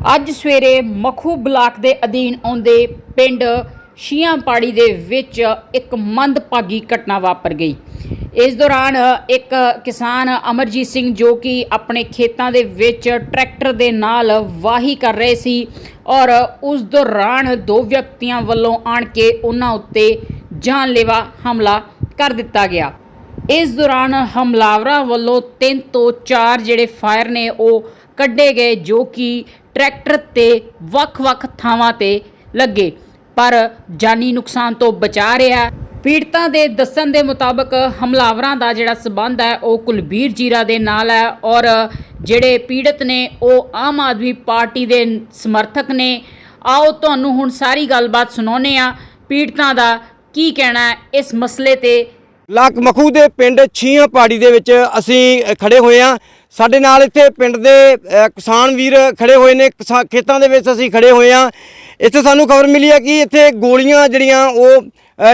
ਅੱਜ ਸਵੇਰੇ ਮਖੂ ਬਲਾਕ ਦੇ ਅਧੀਨ ਆਉਂਦੇ ਪਿੰਡ ਸ਼ੀਆਂ ਸ਼ੀਆਂਪਾੜੀ ਦੇ ਵਿੱਚ ਇੱਕ ਮੰਦਭਾਗੀ ਘਟਨਾ ਵਾਪਰ ਗਈ। ਇਸ ਦੌਰਾਨ ਇੱਕ ਕਿਸਾਨ ਅਮਰਜੀਤ ਸਿੰਘ ਜੋ ਕਿ ਆਪਣੇ ਖੇਤਾਂ ਦੇ ਵਿੱਚ ਟਰੈਕਟਰ ਦੇ ਨਾਲ ਵਾਹੀ ਕਰ ਰਹੇ ਸੀ ਔਰ ਉਸ ਦੌਰਾਨ ਦੋ ਵਿਅਕਤੀਆਂ ਵੱਲੋਂ ਆਣ ਕੇ ਉਹਨਾਂ ਉੱਤੇ ਜਾਨਲੇਵਾ ਹਮਲਾ ਕਰ ਦਿੱਤਾ ਗਿਆ। ਇਸ ਦੌਰਾਨ ਹਮਲਾਵਰਾਂ ਵੱਲੋਂ ਤਿੰਨ ਤੋਂ ਚਾਰ ਜਿਹੜੇ ਫਾਇਰ ਨੇ ਉਹ ਕੱਢੇ ਗਏ ਜੋ ਕਿ ਟਰੈਕਟਰ ਤੇ ਵੱਖ-ਵੱਖ ਥਾਵਾਂ ਤੇ ਲੱਗੇ। ਪਰ ਜਾਨੀ ਨੁਕਸਾਨ ਤੋਂ ਬਚਾ ਰਿਹਾ ਪੀੜਤਾਂ ਦੇ ਦੱਸਣ ਦੇ ਮੁਤਾਬਕ ਹਮਲਾਵਰਾਂ ਦਾ ਜਿਹੜਾ ਸਬੰਧ ਹੈ, ਉਹ ਕੁਲਬੀਰ ਜੀਰਾ ਦੇ ਨਾਲ ਹੈ ਔਰ ਜਿਹੜੇ ਪੀੜਤ ਨੇ, ਉਹ ਆਮ ਆਦਮੀ ਪਾਰਟੀ ਦੇ ਸਮਰਥਕ ਨੇ। ਆਓ ਤੁਹਾਨੂੰ ਹੁਣ ਸਾਰੀ ਗੱਲਬਾਤ ਸੁਣਾਉਂਦੇ ਆ ਪੀੜਤਾਂ ਦਾ ਕੀ ਕਹਿਣਾ ਹੈ ਇਸ ਮਸਲੇ ਤੇ ਲਾਕ ਮਖੂ ਦੇ ਪਿੰਡ ਛੀਆਂ ਪਹਾੜੀ ਦੇ ਵਿੱਚ ਅਸੀਂ ਅ, ਖੜੇ ਹੋਏ ਆ ਸਾਡੇ ਨਾਲ ਇੱਥੇ ਪਿੰਡ ਦੇ ਕਿਸਾਨ ਵੀਰ ਖੜੇ ਹੋਏ ਨੇ। ਕਿਸਾ- ਖੇਤਾਂ ਦੇ ਵਿੱਚ ਅਸੀਂ ਖੜੇ ਹੋਏ ਆ ਇੱਥੇ ਸਾਨੂੰ ਖਬਰ ਮਿਲੀ ਹੈ ਕਿ ਇੱਥੇ ਗੋਲੀਆਂ ਜਿਹੜੀਆਂ ਉਹ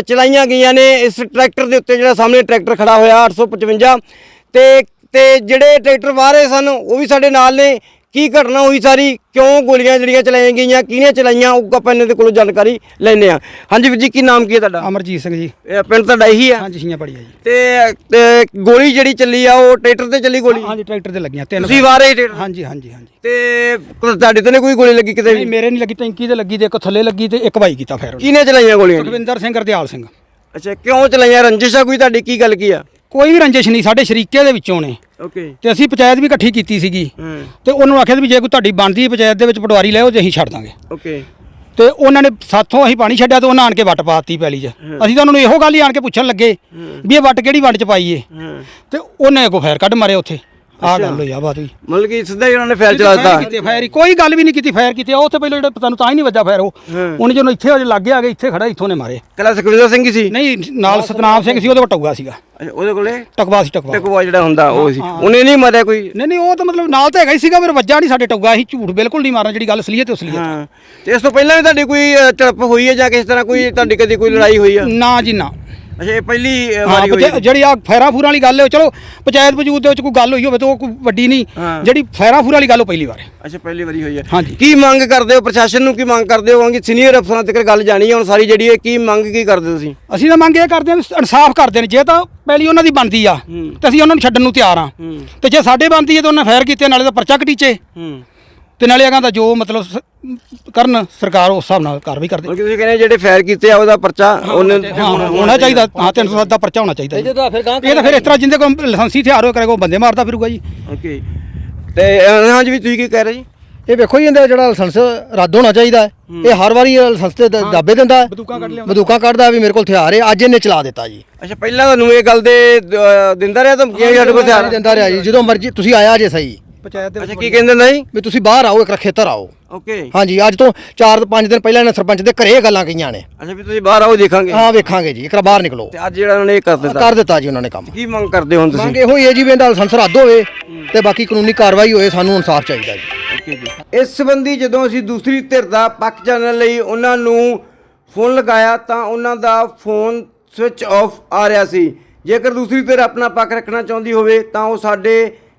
ਚਲਾਈਆਂ ਗਈਆਂ ਨੇ। ਇਸ ਟਰੈਕਟਰ ਦੇ ਉੱਤੇ ਜਿਹੜਾ ਸਾਹਮਣੇ ਟਰੈਕਟਰ ਖੜਾ ਹੋਇਆ 855 ਤੇ ਤੇ ਜਿਹੜੇ ਟਰੈਕਟਰ ਬਾਹਰੇ ਸਨ ਉਹ ਵੀ ਸਾਡੇ ਨਾਲ ਨੇ। ਕੀ ਘਟਨਾ ਹੋਈ ਸਾਰੀ? ਕਿਉਂ ਗੋਲੀਆਂ ਜਿਹੜੀਆਂ ਚਲਾਈਆਂ ਗਈਆਂ ਕਿਹਨੇ ਚਲਾਈਆਂ? ਉਹ ਆਪਾਂ ਇਹਨਾਂ ਦੇ ਕੋਲੋਂ ਜਾਣਕਾਰੀ ਲੈਣੇ ਆ ਹਾਂਜੀ ਵੀਰ ਜੀ ਕੀ ਨਾਮ ਕੀ ਹੈ ਤੁਹਾਡਾ? ਅਮਰਜੀਤ ਸਿੰਘ ਜੀ। ਇਹ ਪਿੰਡ ਤੁਹਾਡਾ ਇਹੀ ਆ? ਹਾਂਜੀ ਛੀਆਂ ਪੜੀਆ ਜੀ। ਤੇ ਤੇ ਗੋਲੀ ਜਿਹੜੀ ਚੱਲੀ ਆ ਉਹ ਟਰੈਕਟਰ ਤੇ ਚੱਲੀ ਗੋਲੀ? ਹਾਂਜੀ ਟਰੈਕਟਰ ਤੇ ਲੱਗੀਆਂ ਤਿੰਨ ਤੁਸੀਂ ਵਾਰੇ। ਟਰੈਕਟਰ? ਹਾਂਜੀ ਹਾਂਜੀ ਹਾਂਜੀ। ਤੇ ਤੁਹਾਡੇ ਤੇ ਨੀ ਕੋਈ ਗੋਲੀ ਲੱਗੀ ਕਿਤੇ ਨਹੀਂ ਮੇਰੇ ਨਹੀਂ ਲੱਗੀ ਟੈਂਕੀ ਤੇ ਲੱਗੀ ਤੇ ਇੱਕ ਥੱਲੇ ਲੱਗੀ ਤੇ ਇੱਕ ਬਾਈ ਕੀਤਾ ਫੇਰ। ਕਿਹਨੇ ਚਲਾਈਆਂ ਗੋਲੀਆਂ? ਸੁਖਵਿੰਦਰ ਸਿੰਘ ਗਰਦਿਆਲ ਸਿੰਘ। ਅੱਛਾ ਕਿਉਂ ਚਲਾਈਆਂ? ਰੰਜਿਸ਼ ਆ ਕੋਈ ਤੁਹਾਡੀ? ਕੀ ਗੱਲ ਕੀ ਆ? ਕੋਈ ਵੀ ਰੰਜਿਸ਼ ਨਹੀਂ ਸਾਡੇ ਸ਼ਰੀਕੇ ਦੇ ਵਿੱਚੋਂ ਨੇ। ਓਕੇ। ਤੇ ਅਸੀਂ ਪੰਚਾਇਤ ਵੀ ਇਕੱਠੀ ਕੀਤੀ ਸੀਗੀ। ਤੇ ਉਹਨੂੰ ਆਖਿਆ ਵੀ ਜੇ ਕੋਈ ਤੁਹਾਡੀ ਬਣਦੀ ਪੰਚਾਇਤ ਦੇ ਵਿੱਚ ਪਟਵਾਰੀ ਲੈ ਜੇ ਅਸੀਂ ਛੱਡ ਦਾਂਗੇ। ਓਕੇ। ਤੇ ਉਹਨਾਂ ਨੇ ਸਾਥੋਂ ਅਸੀਂ ਪਾਣੀ ਛੱਡਿਆ ਤੇ ਉਹਨਾਂ ਆਣ ਕੇ ਵੱਟ ਪਾਤੀ ਪੈਲੀ 'ਚ। ਅਸੀਂ ਤਾਂ ਉਹਨਾਂ ਨੂੰ ਇਹੋ ਗੱਲ ਹੀ ਆਣ ਕੇ ਪੁੱਛਣ ਲੱਗੇ ਵੀ ਇਹ ਵੱਟ ਕਿਹੜੀ ਵੰਡ 'ਚ ਪਾਈਏ ਤੇ ਉਹਨੇ ਅੱਗੋਂ ਫਾਇਰ ਕੱਢ ਮਾਰਿਆ ਉੱਥੇ। ਆਹ ਗੱਲ ਹੋਈ ਆ ਬਾਤ ਮਤਲਬ ਕਿ ਸਿੱਧਾ ਹੀ ਉਹਨਾਂ ਨੇ ਫੈਲ ਚਲਾ ਦਿੱਤਾ। ਕੀਤੇ ਫਾਇਰ ਹੀ ਕੋਈ ਗੱਲ ਵੀ ਨਹੀਂ ਕੀਤੀ ਫਾਇਰ ਕੀਤੇ ਉਹ ਤੇ ਪਹਿਲਾਂ ਜਿਹੜਾ ਤੁਹਾਨੂੰ ਤਾਂ ਹੀ ਨਹੀਂ ਵੱਜਾ ਫਾਇਰ ਉਹ। ਹਾਂ। ਉਹਨੇ ਜਦੋਂ ਇੱਥੇ ਅਜੇ ਲੱਗੇ ਆ ਗਏ ਇੱਥੇ ਖੜਾ ਇੱਥੋਂ ਨੇ ਮਾਰੇ। ਕਲਾ ਸੁਖਵਿੰਦਰ ਸਿੰਘ ਹੀ ਸੀ? ਨਹੀਂ ਨਾਲ ਸਤਨਾਮ ਸਿੰਘ ਸੀ ਉਹਦੇ ਵਟੂਗਾ ਸੀਗਾ। ਅੱਛਾ, ਉਹਦੇ ਕੋਲੇ? ਟਕਵਾ ਸੀ ਟਕਵਾ। ਟਕਵਾ ਜਿਹੜਾ ਹੁੰਦਾ ਉਹ ਸੀ। ਉਹਨੇ ਨਹੀਂ ਮਾਰਿਆ ਕੋਈ? ਨਹੀਂ ਨਹੀਂ ਉਹ ਤਾਂ ਮਤਲਬ ਨਾਲ ਤਾਂ ਹੈਗਾ ਹੀ ਸੀਗਾ ਮੇਰੇ ਵੱਜਾ ਨਹੀਂ ਸਾਡੇ ਟੱਗਾ ਅਸੀਂ ਝੂਠ ਬਿਲਕੁਲ ਨਹੀਂ ਮਾਰਨਾ ਜਿਹੜੀ ਗੱਲ ਅਸਲੀਅਤ ਤੇ ਅਸਲੀਅਤ ਹਾਂ। ਤੇ ਇਸ ਤੋਂ ਪਹਿਲਾਂ ਵੀ ਤੁਹਾਡੀ ਕੋਈ ਝੜਪ ਹੋਈ ਹੈ ਜਾਂ ਕਿਸ ਤਰ੍ਹਾਂ ਕੋਈ ਤੁਹਾਡੀ ਕਦੀ ਕੋਈ ਲੜਾਈ ਹੋਈ ਆ? ਨਾ ਜੀ ਨਾ। ਅੱਛਾ ਇਹ ਪਹਿਲੀ ਅ, ਹਾਂ ਵਾਰੀ ਹੋਈ ਜਿਹੜੀ ਆ ਫੈਰਾ ਫੂਰਾਂ ਵਾਲੀ ਗੱਲ ਹੈ ਚਲੋ ਪੰਚਾਇਤ ਵਜੂਦ ਦੇ ਵਿੱਚ ਕੋਈ ਗੱਲ ਹੋਈ ਹੋਵੇ ਤਾਂ ਉਹ ਕੋਈ ਵੱਡੀ ਨਹੀਂ। ਹਾਂ। ਜਿਹੜੀ ਫੈਰਾ ਫੂਰਾਂ ਵਾਲੀ ਗੱਲ ਉਹ ਪਹਿਲੀ ਵਾਰ ਹੈ। ਅੱਛਾ ਪਹਿਲੀ ਵਾਰੀ ਹੋਈ ਹੈ। ਹਾਂਜੀ। ਕੀ ਮੰਗ ਕਰਦੇ ਹੋ ਪ੍ਰਸ਼ਾਸਨ ਨੂੰ ਕੀ ਮੰਗ ਕਰਦੇ ਹੋ? ਕਿ ਸੀਨੀਅਰ ਅਫਸਰਾਂ ਤੱਕ ਗੱਲ ਜਾਣੀ ਹੈ ਹੁਣ ਸਾਰੀ ਜਿਹੜੀ ਹੈ ਕੀ ਮੰਗ ਕੀ ਕਰਦੇ ਤੁਸੀਂ? ਅਸੀਂ ਤਾਂ ਮੰਗ ਇਹ ਕਰਦੇ ਹਾਂ ਵੀ ਇਨਸਾਫ ਕਰਦੇ ਨੇ। ਜੇ ਤਾਂ ਪਹਿਲੀ ਉਹਨਾਂ ਦੀ ਬਣਦੀ ਆ ਹੂੰ। ਤੇ ਅਸੀਂ ਉਹਨਾਂ ਨੂੰ ਛੱਡਣ ਨੂੰ ਤਿਆਰ ਆ ਹੂੰ। ਤੇ ਜੇ ਸਾਡੇ ਬਣਦੀ ਹੈ ਤਾਂ ਉਹਨਾਂ ਫਾਇਰ ਕੀਤੇ ਨਾਲੇ ਤਾਂ ਪਰਚਾ ਕਟੀਚੇ। ਹੂੰ। ਤੇ ਨਾਲੇ ਅਗਾਂ ਦਾ ਜੋ ਮਤਲਬ ਸ- ਕਰਨ ਸਰਕਾਰ ਉਸ ਹਿਸਾਬ ਨਾਲ ਕਾਰਵਾਈ ਕਰਦੇ। ਕਿ ਤੁਸੀਂ ਕਹਿੰਦੇ ਜਿਹੜੇ ਫਾਇਰ ਕੀਤੇ ਆ ਉਹਦਾ ਪਰਚਾ ਉਹਨੇ ਹਾਂ ਹੋਣਾ ਚਾਹੀਦਾ। ਹਾਂ 307 ਦਾ ਪਰਚਾ ਹੋਣਾ ਚਾਹੀਦਾ ਜੀ। ਇਹ ਤਾਂ ਫਿਰ ਇਸ ਤਰ੍ਹਾਂ ਜਿੰਦੇ ਕੋਲ ਲਾਇਸੈਂਸੀ ਹਥਿਆਰ ਹੋ ਕਰੇਗਾ ਉਹ ਬੰਦੇ ਮਾਰਦਾ ਫਿਰੂਗਾ ਜੀ। ਓਕੇ। ਤੇ ਹਾਂਜੀ ਵੀ ਤੁਸੀਂ ਕੀ ਕਹਿ ਰਹੇ ਜੀ? ਇਹ ਵੇਖੋ ਜੀ ਇਹਦਾ ਜਿਹੜਾ ਲਾਇਸੈਂਸ ਰੱਦ ਹੋਣਾ ਚਾਹੀਦਾ ਹੈ। ਇਹ ਹਰ ਵਾਰੀ ਇਹ ਲਾਇਸੈਂਸ ਤੇ ਦ- ਦਾਅਵੇ ਦਿੰਦਾ ਹੈ। ਬੰਦੂਕਾਂ ਕੱਢ ਲਿਆ ਬੰਦੂਕਾਂ ਕੱਢਦਾ ਵੀ ਮੇਰੇ ਕੋਲ ਹਥਿਆਰ ਹੈ ਅੱਜ ਇਹਨੇ ਚਲਾ ਦਿੱਤਾ ਜੀ। ਅੱਛਾ ਪਹਿਲਾਂ ਤੁਹਾਨੂੰ ਇਹ ਗੱਲ ਦੇ ਦਿੰਦਾ ਰਿਹਾ ਤਾਂ ਕੀ ਸਾਡੇ ਕੋਲ ਨਹੀਂ ਹਥਿਆਰ ਦਿੰਦਾ ਰਿਹਾ ਜੀ ਜਦੋਂ ਮਰਜ਼ੀ ਤੁਸੀਂ ਆਇਆ ਜੇ ਸਹੀ। ਪੰਚਾਇਤ ਦੇ ਅੱਛਾ ਕੀ ਕਹਿੰਦੇ ਨੇ? ਜੀ ਵੀ ਤੁਸੀਂ ਬਾਹਰ ਆਓ ਇੱਕ ਖੇਤਰ ਆਓ। ਓਕੇ। ਹਾਂਜੀ ਅੱਜ ਤੋਂ 4-5 ਦਿਨ ਪਹਿਲਾਂ ਇਹਨੇ ਸਰਪੰਚ ਦੇ ਘਰੇ ਇਹ ਗੱਲਾਂ ਕਹੀਆਂ ਨੇ। ਅੱਛਾ ਵੀ ਤੁਸੀਂ ਬਾਹਰ ਆਓ ਦੇਖਾਂਗੇ। ਹਾਂ ਵੇਖਾਂਗੇ ਜੀ ਇੱਕ ਬਾਹਰ ਨਿਕਲੋ। ਤੇ ਅੱਜ ਜਿਹੜਾ ਉਹਨਾਂ ਨੇ ਇਹ ਕਰ ਦਿੱਤਾ। ਕਰ ਦਿੱਤਾ ਜੀ ਉਹਨਾਂ ਨੇ ਕੰਮ। ਕੀ ਮੰਗ ਕਰਦੇ ਹੋ ਹੁਣ ਤੁਸੀਂ? ਮੰਗ ਇਹੋ ਹੀ ਹੈ ਜੀ ਵੀ ਇਹਦਾ ਲਾਇਸੈਂਸ ਰੱਦ ਹੋਵੇ ਤੇ ਬਾਕੀ ਕਾਨੂੰਨੀ ਕਾਰਵਾਈ ਹੋਏ ਸਾਨੂੰ ਇਨਸਾਫ ਚਾਹੀਦਾ ਜੀ। ਇਸ ਸੰਬੰਧੀ ਜਦੋਂ ਅਸੀਂ ਦੂਸਰੀ ਧਿਰ ਦਾ ਪੱਖ ਜਾਣਨ ਲਈ ਉਹਨਾਂ ਨੂੰ ਫੋਨ ਲਗਾਇਆ ਤਾਂ ਉਹਨਾਂ ਦਾ ਫੋਨ ਸਵਿਚ ਆਫ ਆ ਰਿਹਾ ਸੀ। ਜੇਕਰ ਦੂਸਰੀ ਧਿਰ ਆਪਣਾ ਪੱਖ ਰੱਖਣਾ ਚਾਹੁੰਦੀ ਹੋਵੇ ਤਾਂ ਉਹ ਸਾਡੇ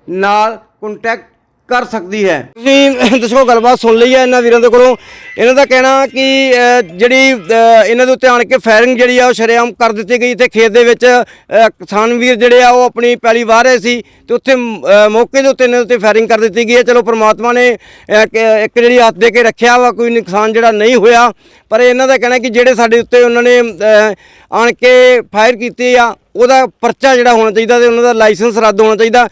ਨਾਲ ਕੰਟੈਕਟ ਕਰ ਸਕਦੀ ਹੈ। ਤੁਸੀਂ ਦੱਸੋ, ਗੱਲਬਾਤ ਸੁਣ ਲਈ ਹੈ ਇਹਨਾਂ ਵੀਰਾਂ ਦੇ ਕੋਲੋਂ। ਇਹਨਾਂ ਦਾ ਕਹਿਣਾ ਕਿ ਜਿਹੜੀ ਇਹਨਾਂ ਦੇ ਉੱਤੇ ਆਣ ਕੇ ਫਾਇਰਿੰਗ ਜਿਹੜੀ ਆ, ਉਹ ਸ਼ਰੇਆਮ ਕਰ ਦਿੱਤੀ ਗਈ ਤੇ ਖੇਤ ਦੇ ਵਿੱਚ ਕਿਸਾਨ ਵੀਰ ਜਿਹੜੇ ਆ, ਉਹ ਆਪਣੀ ਪੈਲੀ ਵਾਹ ਰਹੇ ਸੀ ਤੇ ਉੱਥੇ ਮੌਕੇ ਦੇ ਉੱਤੇ ਇਹਨਾਂ ਦੇ ਉੱਤੇ ਫਾਇਰਿੰਗ ਕਰ ਦਿੱਤੀ ਗਈ ਹੈ। ਚਲੋ, ਪ੍ਰਮਾਤਮਾ ਨੇ ਇੱਕ ਜਿਹੜੀ ਹੱਥ ਦੇ ਕੇ ਰੱਖਿਆ ਵਾ, ਕੋਈ ਨੁਕਸਾਨ ਜਿਹੜਾ ਨਹੀਂ ਹੋਇਆ। ਪਰ ਇਹਨਾਂ ਦਾ ਕਹਿਣਾ ਕਿ ਜਿਹੜੇ ਸਾਡੇ ਉੱਤੇ ਉਹਨਾਂ ਨੇ ਆਣ ਕੇ ਫਾਇਰ ਕੀਤੀ ਆ, ਉਹਦਾ ਪਰਚਾ ਜਿਹੜਾ ਹੋਣਾ ਚਾਹੀਦਾ ਤੇ ਉਹਨਾਂ ਦਾ ਲਾਇਸੈਂਸ ਰੱਦ ਹੋਣਾ ਚਾਹੀਦਾ।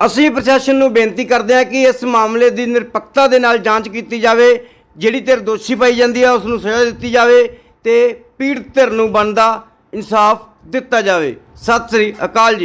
ਅਸੀਂ ਪ੍ਰਸ਼ਾਸਨ ਨੂੰ ਬੇਨਤੀ ਕਰਦੇ ਹਾਂ ਕਿ ਇਸ ਮਾਮਲੇ ਦੀ ਨਿਰਪੱਖਤਾ ਦੇ ਨਾਲ ਜਾਂਚ ਕੀਤੀ ਜਾਵੇ, ਜਿਹੜੀ ਧਿਰ ਦੋਸ਼ੀ ਪਾਈ ਜਾਂਦੀ ਹੈ ਉਸ ਨੂੰ ਸਜ਼ਾ ਦਿੱਤੀ ਜਾਵੇ ਤੇ ਪੀੜਤ ਧਿਰ ਨੂੰ ਬਣਦਾ ਇਨਸਾਫ ਦਿੱਤਾ ਜਾਵੇ। ਸਤਿ ਸ੍ਰੀ ਅਕਾਲ ਜੀ।